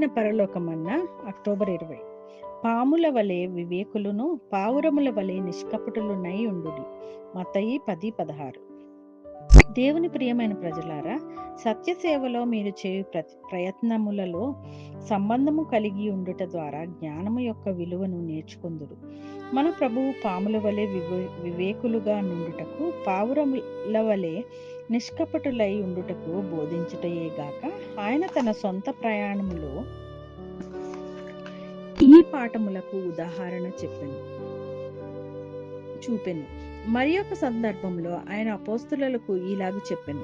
ప్రియమైన పరలోకమన్న అక్టోబర్ ఇరవై. పాముల వలె వివేకులను పావురముల వలె నిష్కపటులునై ఉండు మతయి పది పదహారు. దేవుని ప్రియమైన ప్రజలారా సత్య సేవలో మీరు చేయు ప్ర- ప్రయత్నములలో సంబంధము కలిగి ఉండుట ద్వారా జ్ఞానము యొక్క విలువను నేర్చుకుందురు. మన ప్రభువు పాముల వలె వివే వివేకులుగా నుండుటకు పావురముల వలె నిష్కపటులై ఉండుటకు బోధించుటయే గాక ఆయన తన సొంత ప్రయాణములో ఈ పాఠములకు ఉదాహరణ చెప్పాను. చూపెను. మరి ఒక సందర్భంలో ఆయన అపోస్తులకు ఇలాగ చెప్పాను.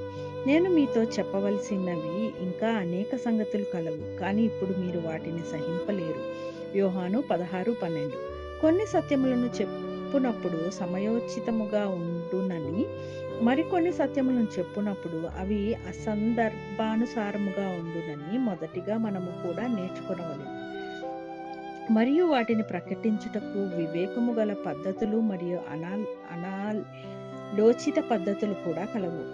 నేను మీతో చెప్పవలసినవి ఇంకా అనేక సంగతులు కలవు కానీ ఇప్పుడు మీరు వాటిని సహింపలేరు. యోహాను పదహారు పన్నెండు. కొన్ని సత్యములను చెప్పునప్పుడు సమయోచితముగా ఉండునని మరికొన్ని సత్యములను చెప్పునప్పుడు అవి అసందర్భానుసారముగా ఉండునని మొదటిగా మనము కూడా నేర్చుకునవలెను. మరియు వాటిని ప్రకటించుటకు వివేకము గల పద్ధతులు మరియు అనాల్ అనాలోచిత పద్ధతులు కూడా కలవు.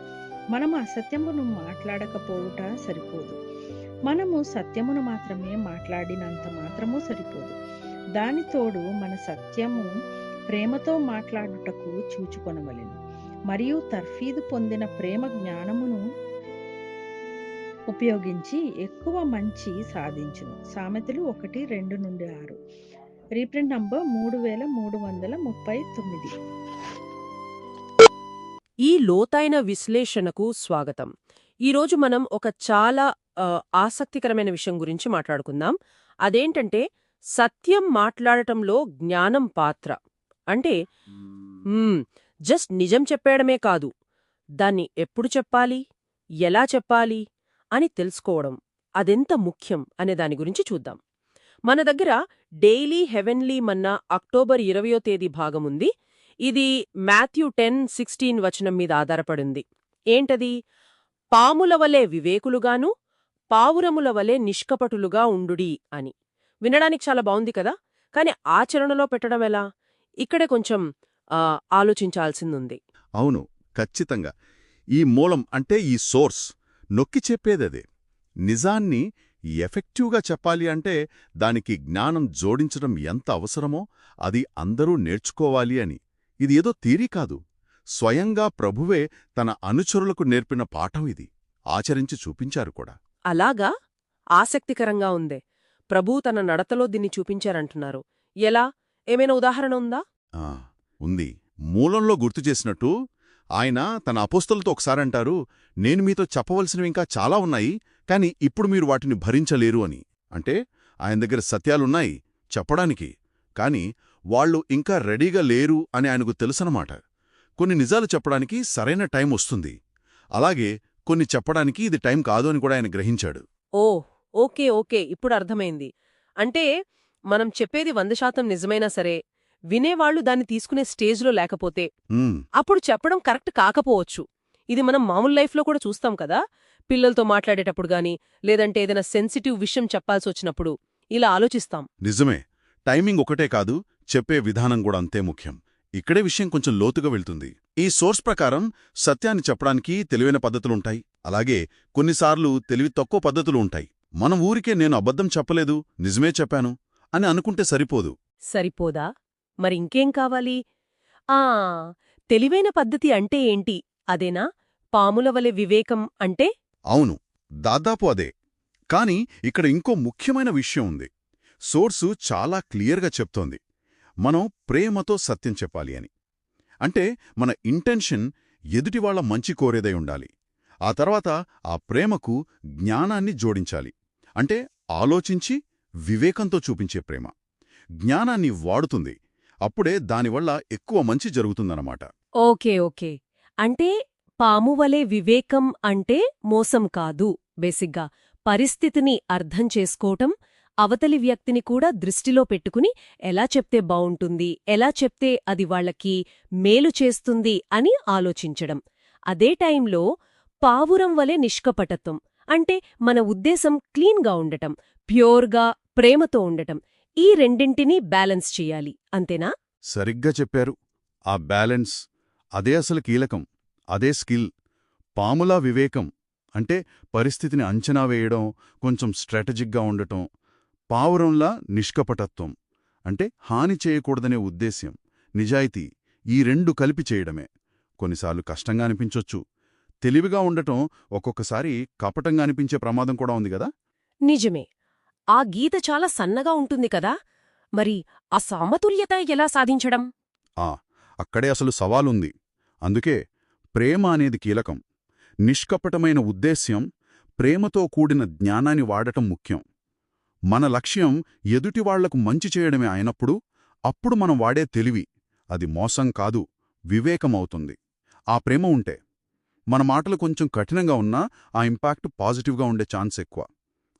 మనము అసత్యమును మాట్లాడకపోవుట సరిపోదు. మనము సత్యమును మాత్రమే మాట్లాడినంత మాత్రము సరిపోదు. దాని తోడు మన సత్యము ప్రేమతో మాట్లాడుటకు చూచుకొనవలెను. మరియు తర్ఫీదు పొందిన ప్రేమ జ్ఞానమును ఉపయోగించి ఎక్కువ మంచి సాధించును. సామెతలు ఒకటి రెండు నుండి ఆరు. రీప్రింట్ నంబర్ మూడు వేల మూడు వందల ముప్పై తొమ్మిది. ఈ లోతైన విశ్లేషణకు స్వాగతం. ఈరోజు మనం ఒక చాలా ఆసక్తికరమైన విషయం గురించి మాట్లాడుకుందాం. అదేంటంటే సత్యం మాట్లాడటంలో జ్ఞానం పాత్ర. అంటే జస్ట్ నిజం చెప్పేయడమే కాదు. దాన్ని ఎప్పుడు చెప్పాలి? ఎలా చెప్పాలి? అని తెలుసుకోవడం అదెంత ముఖ్యం అనే దాని గురించి చూద్దాం. మన దగ్గర డైలీ హెవెన్లీ మన్నా అక్టోబర్ ఇరవయో తేదీ భాగముంది ఇది మాథ్యూ టెన్ సిక్స్టీన్ వచనం మీద ఆధారపడింది. ఏంటది? పాముల వలె వివేకులుగాను పావురముల వలె నిష్కపటులుగా ఉండుడి అని. వినడానికి చాలా బావుంది కదా? కాని ఆచరణలో పెట్టడం ఎలా? ఇక్కడే కొంచెం ఆలోచించాల్సిందుంది. అవును ఖచ్చితంగా. ఈ మూలం అంటే ఈ సోర్స్. నొక్కి చెప్పేదదే. నిజాన్ని ఎఫెక్టివ్గా చెప్పాలి అంటే దానికి జ్ఞానం జోడించడం ఎంత అవసరమో అది అందరూ నేర్చుకోవాలి అని. ఇది ఏదో థీరీ కాదు. స్వయంగా ప్రభువే తన అనుచరులకు నేర్పిన పాఠం ఇది. ఆచరించి చూపించారు కూడా. అలాగా? ఆసక్తికరంగా ఉందే. ప్రభు తన నడతలో దీన్ని చూపించారంటున్నారు. ఎలా? ఏమైనా ఉదాహరణ ఉందా? ఆ, ఉంది. మూలంలో గుర్తు చేసినట్టు ఆయన తన అపోస్తలతో ఒకసారంటారు నేను మీతో చెప్పవలసినవి ఇంకా చాలా ఉన్నాయి కాని ఇప్పుడు మీరు వాటిని భరించలేరు అని. అంటే ఆయన దగ్గర సత్యాలున్నాయి చెప్పడానికి కాని వాళ్ళు ఇంకా రెడీగా లేరు అని ఆయనకు తెలుసనమాట కొన్ని నిజాలు చెప్పడానికి సరైన టైం వస్తుంది. అలాగే కొన్ని చెప్పడానికి ఇది టైం కాదు అని కూడా ఆయన గ్రహించాడు. Oh okay okay. ఇప్పుడు అర్థమైంది. అంటే మనం చెప్పేది వంద శాతం నిజమైనా సరే వినేవాళ్ళు దాన్ని తీసుకునే స్టేజ్లో లేకపోతే అప్పుడు చెప్పడం కరెక్ట్ కాకపోవచ్చు. ఇది మనం మామూలు లైఫ్లో కూడా చూస్తాం కదా? పిల్లలతో మాట్లాడేటప్పుడు గాని లేదంటే ఏదైనా సెన్సిటివ్ విషయం చెప్పాల్సి వచ్చినప్పుడు ఇలా ఆలోచిస్తాం. నిజమే. టైమింగ్ ఒకటే కాదు చెప్పే విధానం కూడా అంతే ముఖ్యం. ఇక్కడే విషయం కొంచెం లోతుగా వెళ్తుంది. ఈ సోర్స్ ప్రకారం సత్యాన్ని చెప్పడానికి తెలివైన పద్ధతులుంటాయి అలాగే కొన్నిసార్లు తెలివి తక్కువ పద్ధతులు ఉంటాయి. మనం ఊరికే నేను అబద్ధం చెప్పలేదు నిజమే చెప్పాను. అని అనుకుంటే సరిపోదు. సరిపోదా? మరి ఇంకేం కావాలి? ఆ తెలివైన పద్ధతి అంటే ఏంటి? అదేనా? పాముల వలె వివేకం అంటే? అవును దాదాపు అదే. కాని ఇక్కడ ఇంకో ముఖ్యమైన విషయం ఉంది. సోర్సు చాలా క్లియర్గా చెప్తోంది. మనం ప్రేమతో సత్యం చెప్పాలి అని. అంటే మన ఇంటెన్షన్ ఎదుటివాళ్ళ మంచి కోరేదై ఉండాలి. ఆ తర్వాత ఆ ప్రేమకు జ్ఞానాన్ని జోడించాలి. అంటే ఆలోచించి వివేకంతో చూపించే ప్రేమ. జ్ఞానాన్ని వాడుతుంది. అప్పుడే దానివల్ల ఎక్కువ మంచి జరుగుతుందన్నమాట. Okay okay. అంటే పాము వలె వివేకం అంటే మోసం కాదు బేసిగ్గా పరిస్థితిని అర్థం చేసుకోవటం అవతలి వ్యక్తిని కూడా దృష్టిలో పెట్టుకుని ఎలా చెప్తే బావుంటుంది ఎలా చెప్తే అది వాళ్ళకి మేలు చేస్తుంది అని ఆలోచించడం. అదే టైంలో పావురం వలె నిష్కపటత్వం అంటే మన ఉద్దేశం క్లీన్గా ఉండటం. ప్యూర్గా ప్రేమతో ఉండటం. ఈ రెండింటినీ బ్యాలెన్స్ చెయ్యాలి అంతేనా? సరిగ్గా చెప్పారు. ఆ బ్యాలెన్స్ అదే అసలు కీలకం అదే స్కిల్. పాములా వివేకం అంటే పరిస్థితిని అంచనా వేయడం కొంచెం స్ట్రాటజిక్గా ఉండటం. పావురంలా నిష్కపటత్వం అంటే హాని చేయకూడదనే ఉద్దేశ్యం నిజాయితీ ఈ రెండు కలిపి చేయడమే. కొన్నిసార్లు కష్టంగా అనిపించొచ్చు. తెలివిగా ఉండటం ఒక్కొక్కసారి కపటంగా అనిపించే ప్రమాదం కూడా ఉంది కదా? నిజమే. ఆ గీత చాలా సన్నగా ఉంటుంది కదా. మరి ఆ సమతుల్యత ఎలా సాధించడం? ఆ అక్కడే అసలు సవాలుంది. అందుకే ప్రేమ అనేది కీలకం. నిష్కపటమైన ఉద్దేశ్యం ప్రేమతో కూడిన జ్ఞానాన్ని వాడటం ముఖ్యం. మన లక్ష్యం ఎదుటివాళ్ళకు మంచి చేయడమే అయినప్పుడు అప్పుడు మనం వాడే తెలివి. అది మోసం కాదు వివేకమవుతుంది. ఆ ప్రేమ ఉంటే. మన మాటలు కొంచెం కఠినంగా ఉన్నా ఆ ఇంపాక్ట్ పాజిటివ్గా ఉండే ఛాన్స్ ఎక్కువ.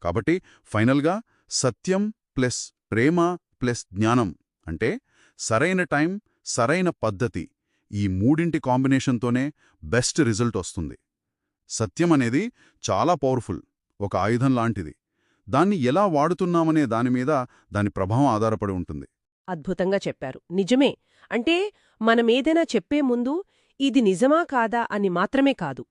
కాబట్టి ఫైనల్గా సత్యం ప్లస్ ప్రేమ ప్లస్ జ్ఞానం అంటే సరైన టైం సరైన పద్ధతి ఈ మూడింటి కాంబినేషన్తోనే బెస్ట్ రిజల్ట్ వస్తుంది. సత్యం అనేది చాలా పవర్ఫుల్ ఒక ఆయుధం లాంటిది. దాన్ని ఎలా వాడుతున్నామనే దానిమీద దాని ప్రభావం ఆధారపడి ఉంటుంది. అద్భుతంగా చెప్పారు. నిజమే. అంటే మనమేదైనా చెప్పే ముందు ఇది నిజమా కాదా అని మాత్రమే కాదు.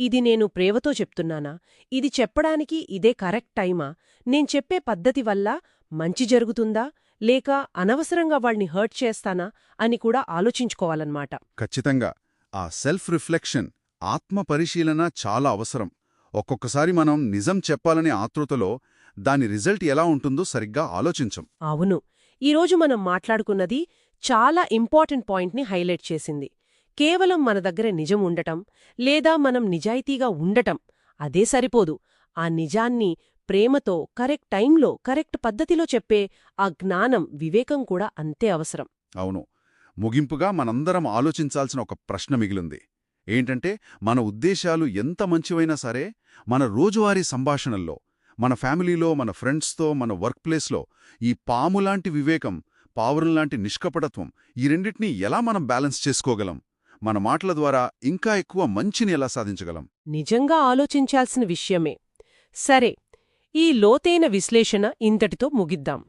ఇది నేను ప్రేమతో చెప్తున్నానా? ఇది చెప్పడానికి ఇదే కరెక్ట్ టైమా? నేను చెప్పే పద్ధతి వల్ల మంచి జరుగుతుందా? లేక అనవసరంగా వాళ్ని హర్ట్ చేస్తానా? అని కూడా ఆలోచించుకోవాలన్నమాట. ఖచ్చితంగా. ఆ సెల్ఫ్ రిఫ్లెక్షన్ ఆత్మ పరిశీలన చాలా అవసరం. ఒక్కొక్కసారి మనం నిజం చెప్పాలనే ఆతృతలో దాని రిజల్ట్ ఎలా ఉంటుందో సరిగ్గా ఆలోచించం. అవును. ఈరోజు మనం మాట్లాడుకున్నది చాలా ఇంపార్టెంట్ పాయింట్ని హైలైట్ చేసింది. కేవలం మన దగ్గర నిజం ఉండటం లేదా మనం నిజాయితీగా ఉండటం అదే సరిపోదు. ఆ నిజాన్ని ప్రేమతో కరెక్ట్ టైంలో కరెక్ట్ పద్ధతిలో చెప్పే ఆ జ్ఞానం వివేకం కూడా అంతే అవసరం. అవును. ముగింపుగా మనందరం ఆలోచించాల్సిన ఒక ప్రశ్న మిగిలింది. ఏంటంటే మన ఉద్దేశాలు ఎంత మంచివైనా సరే మన రోజువారీ సంభాషణల్లో మన ఫ్యామిలీలో మన ఫ్రెండ్స్తో మన వర్క్ ప్లేస్లో ఈ పాములాంటి వివేకం పావురంలాంటి నిష్కపటత్వం ఈ రెండింటినీ ఎలా మనం బ్యాలెన్స్ చేసుకోగలం? మన మాటల ద్వారా ఇంకా ఎక్కువ మంచిని ఎలా సాధించగలం? నిజంగా ఆలోచించాల్సిన విషయమే. సరే ఈ లోతైన విశ్లేషణ ఇంతటితో ముగిద్దాం.